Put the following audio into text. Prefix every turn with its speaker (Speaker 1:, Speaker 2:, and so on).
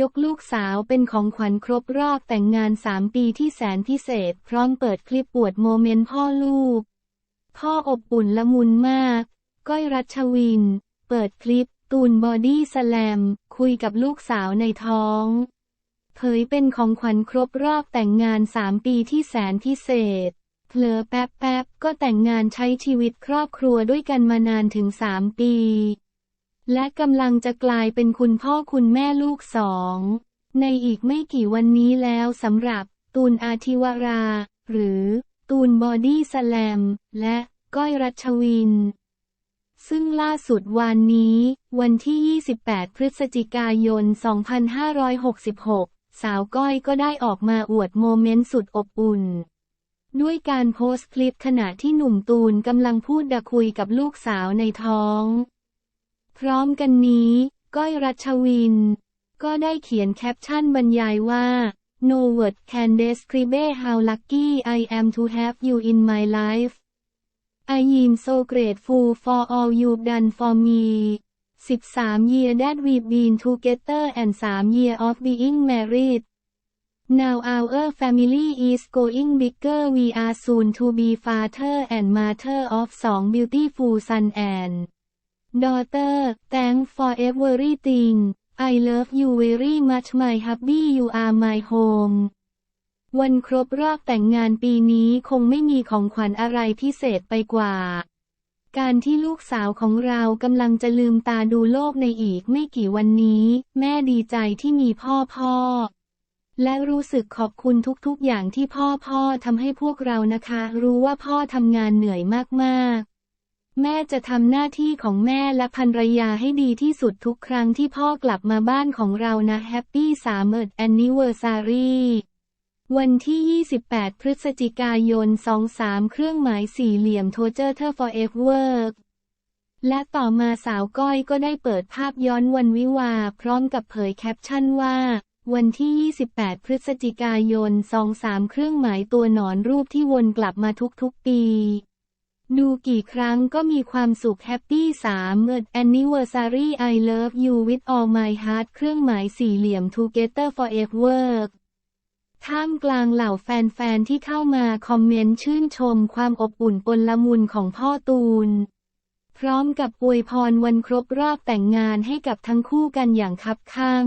Speaker 1: ยกลูกสาวเป็นของขวัญครบรอบแต่งงาน3ปีที่แสนพิเศษ พร้อมเปิดคลิปปวดโมเมนต์พ่อลูก พ่ออบอุ่นละมุนมาก ก้อยรัชวิน เปิดคลิป ตูนบอดี้สแลม คุยกับลูกสาวในท้องเผยเป็นของขวัญครบรอบแต่งงาน3ปีที่แสนพิเศษเผลอแป๊บแป๊บๆก็แต่งงานใช้ชีวิตครอบครัวด้วยกันมานานถึง3ปี และกำลังจะกลายเป็นคุณพ่อคุณแม่ลูกสอง ในอีกไม่กี่วันนี้แล้วสำหรับ ตูนอาทิวรา หรือ ตูนบอดี้สแลม และก้อยรัชวิน ซึ่งล่าสุดวันนี้ วันที่ 28 พฤศจิกายน 2566 สาวก้อยก็ได้ออกมาอวดโมเมนต์สุดอบอุ่นด้วยการโพสต์คลิปขณะที่หนุ่มตูนกำลังพูดดะคุยกับลูกสาวในท้อง พร้อมกันนี้ ก้อยรัชวิน ก็ได้เขียนแคปชั่นบรรยายว่า No word can describe how lucky I am to have you in my life I am so grateful for all you've done for me 13 year that we've been together and 3 year of being married Now our family is going bigger we are soon to be father and mother of 2 beautiful son and daughter thanks for everything I love you very much my hubby you are my home วันครบรอบแต่งงานปีนี้คงไม่มีของขวัญอะไรพิเศษไปกว่า การที่ลูกสาวของเรากำลังจะลืมตาดูโลกในอีกไม่กี่วันนี้ แม่ดีใจที่มีพ่อพ่อ และรู้สึกขอบคุณทุกๆอย่างที่พ่อพ่อทำให้พวกเรานะคะ รู้ว่าพ่อทำงานเหนื่อยมากๆ แม่จะทำหน้าที่ของแม่และภรรยาให้ดีที่สุดทุกครั้งที่พ่อกลับมาบ้านของเรานะแฮปปี้สามเอิร์ดแอนนิเวอร์ซารีวันที่ 28 พฤศจิกายน 23 เครื่องหมายสี่เหลี่ยมโทเจอร์เทอร์ forever และต่อมาสาวก้อยก็ได้เปิดภาพย้อนวันวิวาพร้อมกับเผยแคปชั่นว่า วันที่ 28 พฤศจิกายน 23 เครื่องหมายตัวหนอนรูปที่วนกลับมาทุกๆปี ดูกี่ครั้งก็มีความสุขแฮปปี้3เมื่อ anniversary I love you with all my heart เครื่องหมายสี่เหลี่ยม together forever ท่ามกลางเหล่าแฟนๆ ที่เข้ามาคอมเมนต์ชื่นชมความอบอุ่นปนละมุนของพ่อตูน พร้อมกับอวยพรวันครบรอบแต่งงานให้กับทั้งคู่กันอย่างคับคั่ง